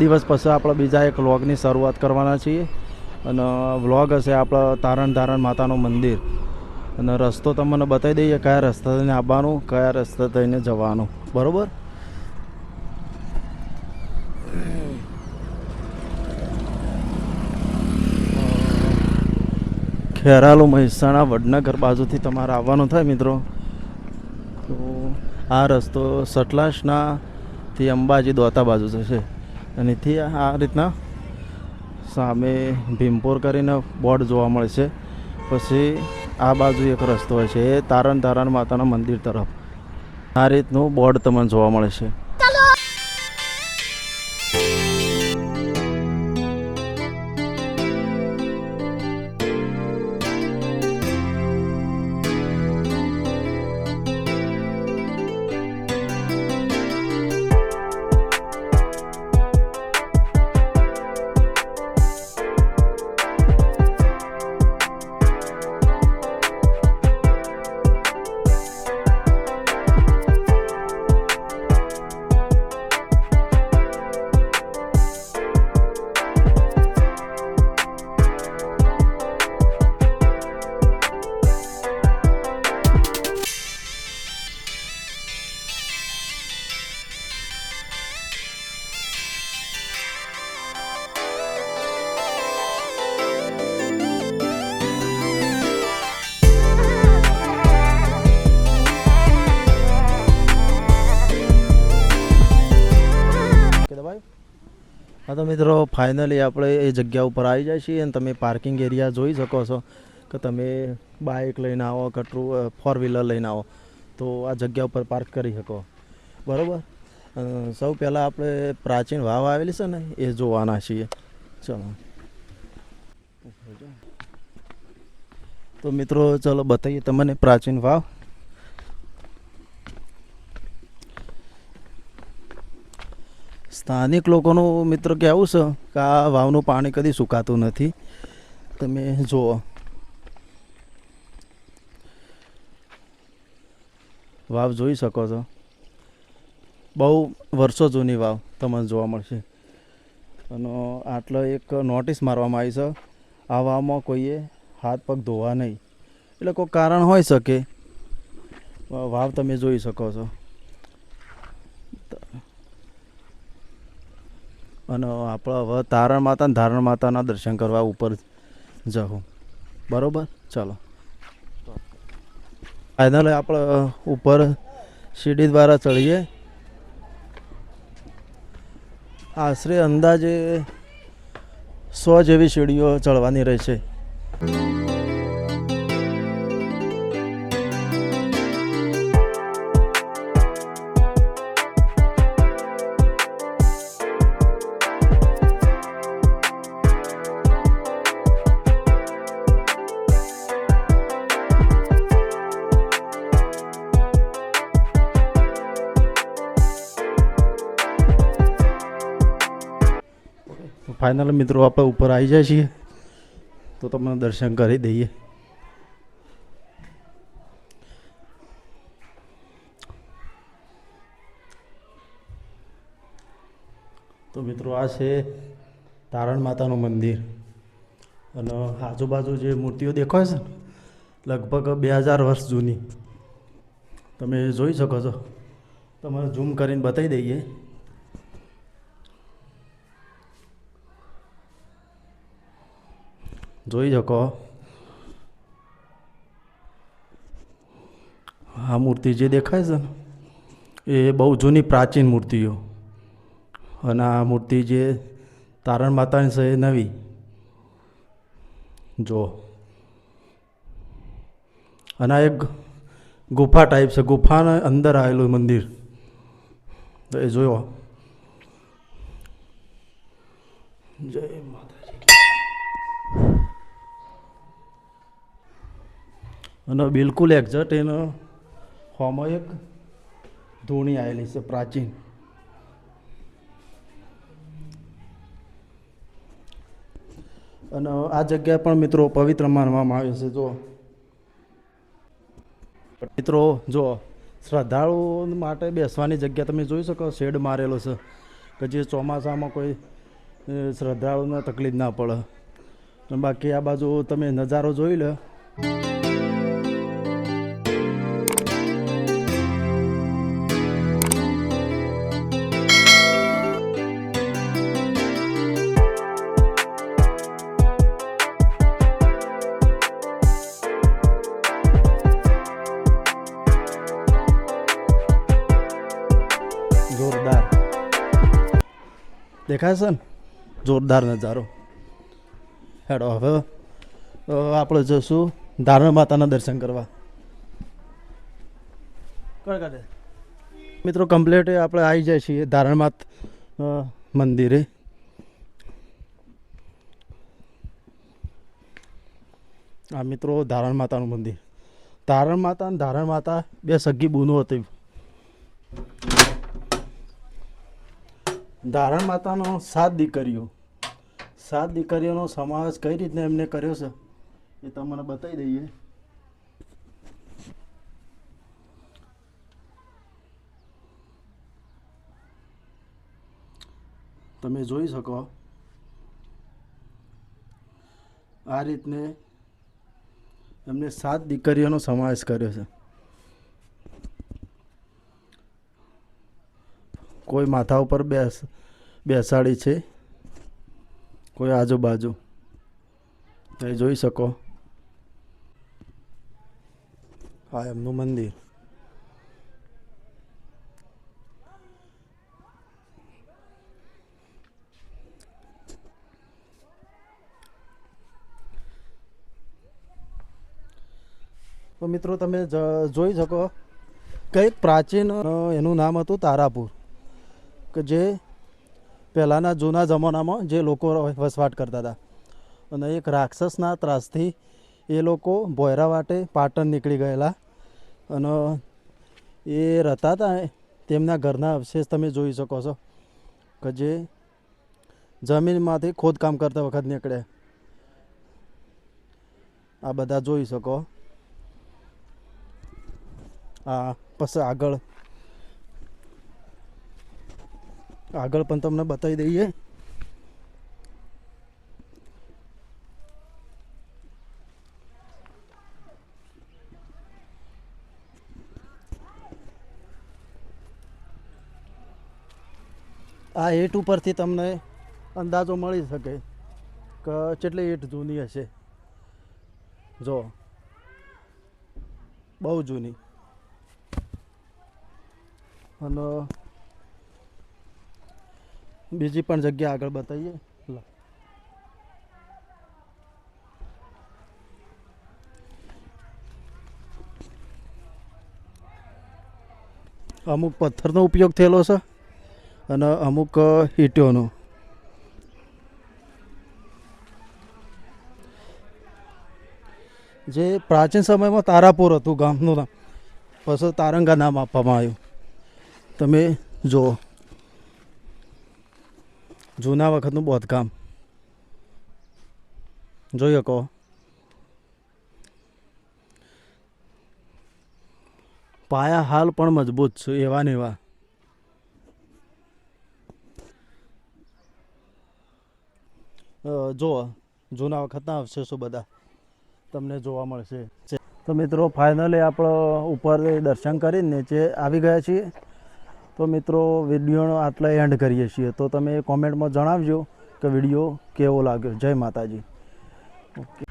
દિવસ પછી આપણે બીજા એક વ્લોગની શરૂઆત કરવાના છીએ. અને વ્લોગ હશે આપણા તારણ ધારણ માતાનું મંદિર. અને રસ્તો તમને બતાવી દઈએ કયા રસ્તા થઈને આવવાનું, કયા રસ્તા થઈને જવાનું. બરાબર? ખેરાલુ મહેસાણા વડનગર બાજુથી તમારે આવવાનું થાય મિત્રો. તો આ રસ્તો સટલાસના થી અંબાજી દોતા બાજુ જશે. અને થી આ રીતના સામે ભીમપોર કરીને બોર્ડ જોવા મળે છે. પછી આ બાજુ એક રસ્તો હોય છે, એ તારણ તારણ માતાના મંદિર તરફ. આ રીતનું બોર્ડ તમને જોવા મળે છે. હા તો મિત્રો ફાઇનલી આપણે એ જગ્યા ઉપર આવી જાય છીએ અને તમે પાર્કિંગ એરિયા જોઈ શકો છો કે તમે બાઇક લઈને આવો કે ટુ ફોર વ્હીલર લઈને આવો, તો આ જગ્યા ઉપર પાર્ક કરી શકો. બરાબર? સૌ પહેલાં આપણે પ્રાચીન વાવ આવેલી છે ને, એ જોવાના છીએ. ચલો. તો મિત્રો, ચલો બતાવીએ તમને પ્રાચીન વાવ. સ્થાનિક લોકોનું મિત્ર કહેવું છે કે આ વાવનું પાણી કદી સુકાતું નથી? તમે જુઓ. વાવ જોઈ શકો છો. બહુ વર્ષો જૂની વાવ તમને જોવા મળશે. અને આટલો એક નોટિસ મારવામાં આવી છે, આ વાવમાં કોઈએ હાથ પગ ધોવા નહીં. એટલે કોઈ કારણ હોઈ શકે. વાવ તમે જોઈ શકો છો. અને આપણે હવે તારણ માતા અને ધારણ માતાના દર્શન કરવા ઉપર જવું બરોબર? ચાલો. ફાઇનલ આપણે ઉપર સીડી દ્વારા ચડીએ. આશરે અંદાજે સો જેવી સીડીઓ ચડવાની રહેશે. ફાઇનલ મિત્રો આપણે ઉપર આવી જાય છીએ. તો તમને દર્શન કરી દઈએ. તો મિત્રો આ છે તારણ માતાનું મંદિર. અને આજુબાજુ જે મૂર્તિઓ દેખાય છે ને, લગભગ બે હજાર વર્ષ જૂની. તમે જોઈ શકો છો. તમારે ઝૂમ કરીને બતાવી દઈએ. જોઈ શકો. આ મૂર્તિ જે દેખાય છે ને, એ બહુ જૂની પ્રાચીન મૂર્તિઓ. અને આ મૂર્તિ જે તારણ માતાની છે એ નવી. જો. અને આ એક ગુફા ટાઈપ છે, ગુફાના અંદર આવેલું મંદિર. એ જોયો. જય અને બિલકુલ એક્ઝેક્ટ એનો હોમાં એક ધૂણી આવેલી છે, પ્રાચીન. અને આ જગ્યા પણ મિત્રો પવિત્ર માનવામાં આવે છે જો મિત્રો જો શ્રદ્ધાળુઓ માટે બેસવાની જગ્યા તમે જોઈ શકો, શેડ મારેલો છે, કે જે ચોમાસામાં કોઈ શ્રદ્ધાળુઓને તકલીફ ના પડે. બાકી આ બાજુ તમે નજારો જોઈ લો. દેખાય છે ને? જોરદાર નજારો. હેડો હવે આપણે જઈશું ધારણ માતાના દર્શન કરવા. મિત્રો કમ્પ્લેટ આપણે આવી જાય છીએ ધારણ માત મંદિરે. આ મિત્રો ધારણ માતાનું મંદિર. ધારણ માતા અને ધારણ માતા બે સગી બૂનો હતી. ધારણ માતાનો સાત દીકરીઓ. સાત દીકરીઓનો સમાવેશ કઈ રીતના એમને કર્યો છે, એ તમને બતાવી દઈએ. તમે જોઈ શકો આ રીતને એમને સાત દીકરીઓનો સમાવેશ કર્યો છે. કોઈ માથા ઉપર બેસ, બેસાડી છે, કોઈ આજુબાજુ. એ જોઈ શકો. હા, એમનું મંદિર. તો મિત્રો, તમે જોઈ શકો. કંઈક પ્રાચીન, એનું નામ હતું તારાપુર. કે જે પહેલાંના જૂના જમાનામાં જે લોકો વસવાટ કરતા હતા. અને એક રાક્ષસના ત્રાસથી એ લોકો ભોયરા વાટે પાટણ નીકળી ગયેલા. અને એ રહેતા હતા તેમના ઘરના અવશેષ તમે જોઈ શકો છો કે જે જમીનમાંથી ખોદકામ કરતા વખત નીકળે. આ બધા જોઈ શકો. આ પછી આગળ આગળ પણ તમને બતાવી દઈએ. આ એટ ઉપરથી તમને અંદાજો મળી શકે કે કેટલી એટ જૂની હશે. જો, બહુ જૂની. અને બીજી પણ જગ્યા આગળ બતાવીએ. અમુક પથ્થરનો ઉપયોગ થયેલો છે અને અમુક ઈંટોનો. જે પ્રાચીન સમયમાં તારાપુર હતું, ગામનું નામ. પછી તારંગા નામ આપવામાં આવ્યું. તમે જુઓ. જૂના વખતનું બોધકામ. જોઈ શકો. પાયા હાલ પણ મજબૂત છે, એવા ને એવા. જો જૂના વખતના અવશેષો બધા તમને જોવા મળશે. તો મિત્રો ફાઇનલી આપણો ઉપર દર્શન કરીને નીચે આવી ગયા છીએ. તો મિત્રો, વિડીયોનો આટલા એન્ડ કરીએ છીએ. તો તમે કોમેન્ટમાં જણાવજો કે વીડિયો કેવો લાગ્યો. જય માતાજી. ઓકે